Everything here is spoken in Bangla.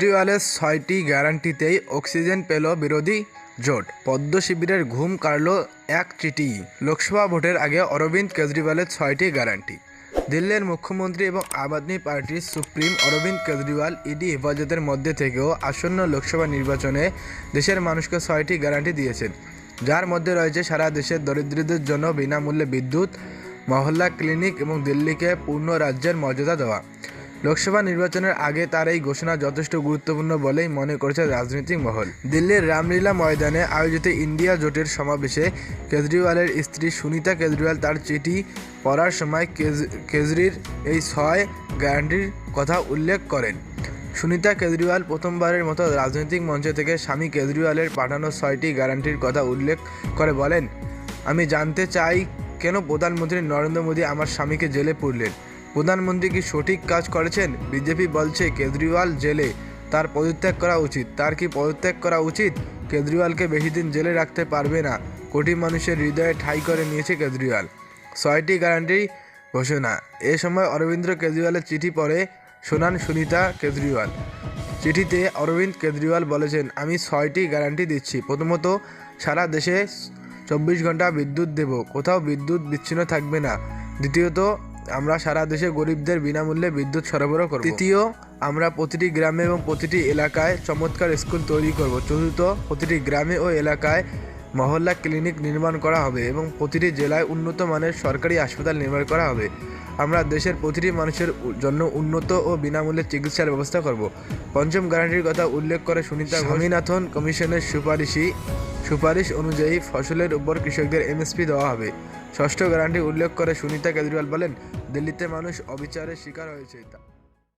কেজরিওয়ালের ছয়টি গ্যারান্টিতেই অক্সিজেন পেল বিরোধী জোট। পদ্ম শিবিরের ঘুম কাড়ল এক চিঠি। লোকসভা ভোটের আগে অরবিন্দ কেজরিওয়ালের ছয়টি গ্যারান্টি। দিল্লির মুখ্যমন্ত্রী এবং আম আদমি পার্টির সুপ্রিম অরবিন্দ কেজরিওয়াল ইডি হেফাজতের মধ্যে থেকেও আসন্ন লোকসভা নির্বাচনে দেশের মানুষকে ছয়টি গ্যারান্টি দিয়েছেন। যার মধ্যে রয়েছে সারা দেশের দরিদ্রদের জন্য বিনামূল্যে বিদ্যুৎ, মহল্লা ক্লিনিক এবং দিল্লিকে পূর্ণ রাজ্যের মর্যাদা দেওয়া। লোকসভা নির্বাচনের আগে তার এই ঘোষণা যথেষ্ট গুরুত্বপূর্ণ বলেই মনে করছে রাজনৈতিক মহল। দিল্লির রামলীলা ময়দানে আয়োজিত ইন্ডিয়া জোটের সমাবেশে কেজরিওয়ালের স্ত্রী সুনিতা কেজরিওয়াল তার চিঠি পড়ার সময় কেজ- কেজরির এই ছয় গ্যারান্টির কথা উল্লেখ করেন। সুনিতা কেজরিওয়াল প্রথমবারের মতো রাজনৈতিক মঞ্চ থেকে স্বামী কেজরিওয়ালের পাঠানো ছয়টি গ্যারান্টির কথা উল্লেখ করে বলেন, আমি জানতে চাই কেন প্রধানমন্ত্রী নরেন্দ্র মোদী আমার স্বামীকে জেলে পুরলেন? প্রধানমন্ত্রী কি সঠিক কাজ করেছেন? বিজেপি বলছে কেজরিওয়াল জেলে। তার পদত্যাগ করা উচিত। তার কি পদত্যাগ করা উচিত? কেজরিওয়ালকে বেশি দিন জেলে রাখতে পারবে না। কোটি মানুষের হৃদয়ে ঠাঁই করে নিয়েছে কেজরিওয়াল। ছয়টি গ্যারান্টি ঘোষণা। এ সময় অরবিন্দ কেজরিওয়ালের চিঠি পড়ে শোনান সুনিতা কেজরিওয়াল। চিঠিতে অরবিন্দ কেজরিওয়াল বলেছেন, আমি ছয়টি গ্যারান্টি দিচ্ছি। প্রথমত, সারা দেশে চব্বিশ ঘণ্টা বিদ্যুৎ দেব। কোথাও বিদ্যুৎ বিচ্ছিন্ন থাকবে না। দ্বিতীয়ত আমরা সারা দেশে গরিবদের বিনামূল্যে বিদ্যুৎ সরবরাহ করব। তৃতীয়, আমরা প্রতিটি গ্রামে এবং প্রতিটি এলাকায় চমৎকার স্কুল তৈরি করব। চতুর্থ, প্রতিটি গ্রামে ও এলাকায় মহল্লা ক্লিনিক নির্মাণ করা হবে এবং প্রতিটি জেলায় উন্নত মানের সরকারি হাসপাতাল নির্মাণ করা হবে। আমরা দেশের প্রতিটি মানুষের জন্য উন্নত ও বিনামূল্যে চিকিৎসার ব্যবস্থা করব। পঞ্চম গ্যারান্টির কথা উল্লেখ করে সুনীতা স্বামীনাথন কমিশনের সুপারিশই, সুপারিশ অনুযায়ী ফসলের উপর কৃষকদের এমএসপি দেওয়া হবে। ষষ্ঠ গ্যারান্টি উল্লেখ করে সুনীতা কেজরিওয়াল বলেন, দিল্লিতে মানুষ অবিচারের শিকার হয়েছে। তা-